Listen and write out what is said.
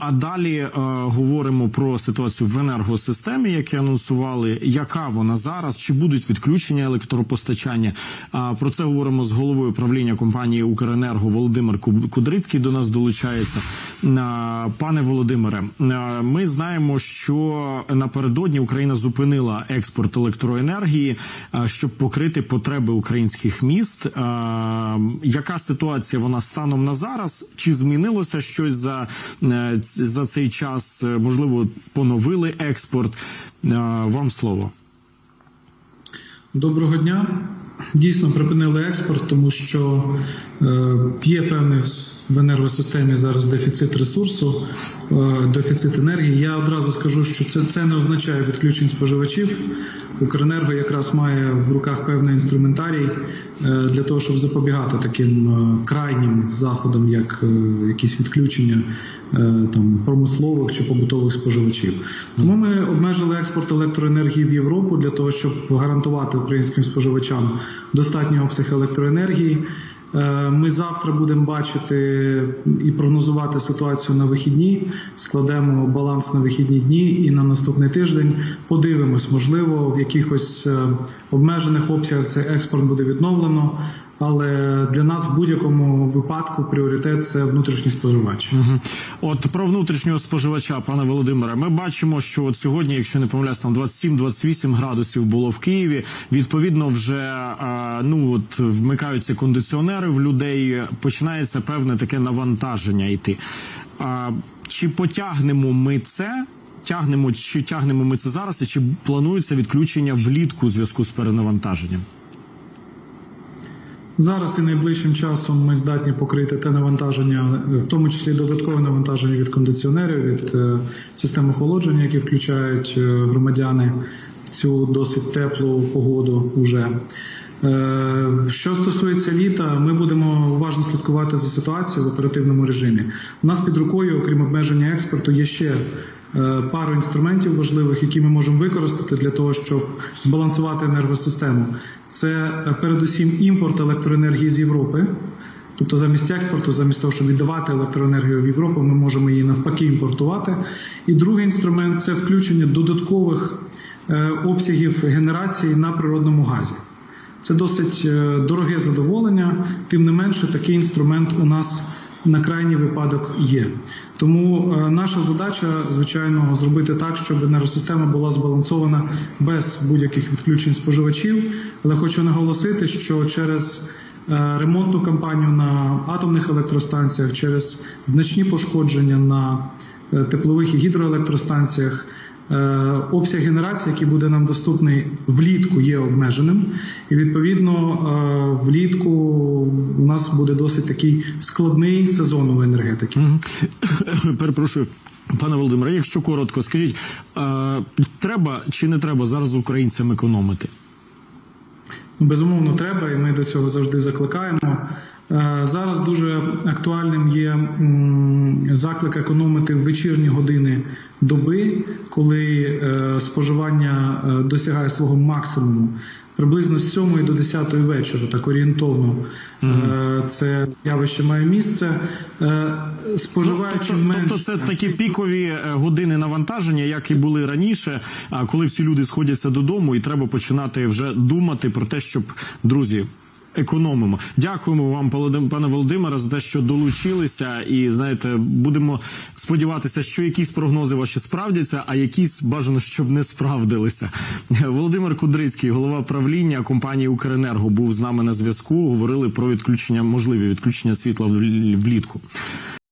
а далі е, говоримо про ситуацію в енергосистемі, яку анонсували. Яка вона зараз? Чи будуть відключення електропостачання? А про це говоримо з головою правління компанії Укренерго Володимир Кудрицький. До нас долучається. А, Пане Володимире, а, ми знаємо, що напередодні Україна зупинила експорт електроенергії, а, щоб покрити потреби українських міст. А, Яка ситуація вона станом на зараз? Чи змінилося щось за, е, за цей час? Е, Можливо, поновили експорт? Вам слово. Доброго дня. Дійсно припинили експорт, тому що е, є певний в енергосистемі зараз дефіцит ресурсу, е, дефіцит енергії. Я одразу скажу, що це, це не означає відключень споживачів. Укренерго якраз має в руках певний інструментарій е, для того, щоб запобігати таким крайнім заходам, як якісь відключення там промислових чи побутових споживачів. Тому ми обмежили експорт електроенергії в Європу для того, щоб гарантувати українським споживачам достатній обсяг електроенергії. Е, Ми завтра будемо бачити і прогнозувати ситуацію на вихідні. Складемо баланс на вихідні дні і на наступний тиждень подивимось, можливо, в якихось е, обмежених обсягах цей експорт буде відновлено. Але для нас в будь-якому випадку пріоритет це внутрішній споживач. Мгм. От про внутрішнього споживача, пане Володимире, ми бачимо, що от сьогодні, якщо не помиляюсь, там 27-28 градусів було в Києві. Відповідно, вже ну от вмикаються кондиціонери в людей. Починається певне таке навантаження йти. Чи потягнемо ми це? Тягнемо чи тягнемо ми це зараз, і чи планується відключення влітку у зв'язку з перенавантаженням? Зараз і найближчим часом ми здатні покрити те навантаження, в тому числі додаткове навантаження від кондиціонерів, від е, систем охолодження, які включають е, громадяни в цю досить теплу погоду. Уже Е, що стосується літа, ми будемо уважно слідкувати за ситуацією в оперативному режимі. У нас під рукою, окрім обмеження експорту, є ще пару інструментів важливих, які ми можемо використати для того, щоб збалансувати енергосистему. Це е, передусім імпорт електроенергії з Європи. Тобто замість експорту, замість того, щоб віддавати електроенергію в Європу, ми можемо її навпаки імпортувати. І другий інструмент це включення додаткових е, обсягів генерації на природному газі. Це досить е, дороге задоволення, тим не менше, такий інструмент у нас на крайній випадок є. Тому е, наша задача, звичайно, зробити так, щоб енергосистема була збалансована без будь-яких відключень споживачів. Але хочу наголосити, що через е, ремонтну кампанію на атомних електростанціях, через значні пошкодження на е, теплових і гідроелектростанціях. Е, Обсяг генерації, який буде нам доступний влітку, є обмеженим, і відповідно е, влітку у нас буде досить такий складний сезон у енергетики. Перепрошую. Пане Володимире, якщо коротко, скажіть, треба чи не треба зараз українцям економити? Ну, Безумовно, треба, і ми до цього завжди закликаємо. Е, Зараз дуже актуальним є заклик економити в вечірні години доби, коли е, споживання е, досягає свого максимуму. Приблизно з 7 до 10 вечора, так орієнтовно, це явище має місце. Споживаючи тобто, менш тобто це такі пікові години навантаження, як і були раніше, коли всі люди сходяться додому, і треба починати вже думати про те, щоб друзі. Економимо. Дякуємо вам, пане Володимире, за те, що долучилися, і знаєте, будемо сподіватися, що якісь прогнози ваші справдяться, а якісь бажано, щоб не справдилися. Володимир Кудрицький, голова правління компанії Укренерго, був з нами на зв'язку. Говорили про відключення, можливі відключення світла влітку.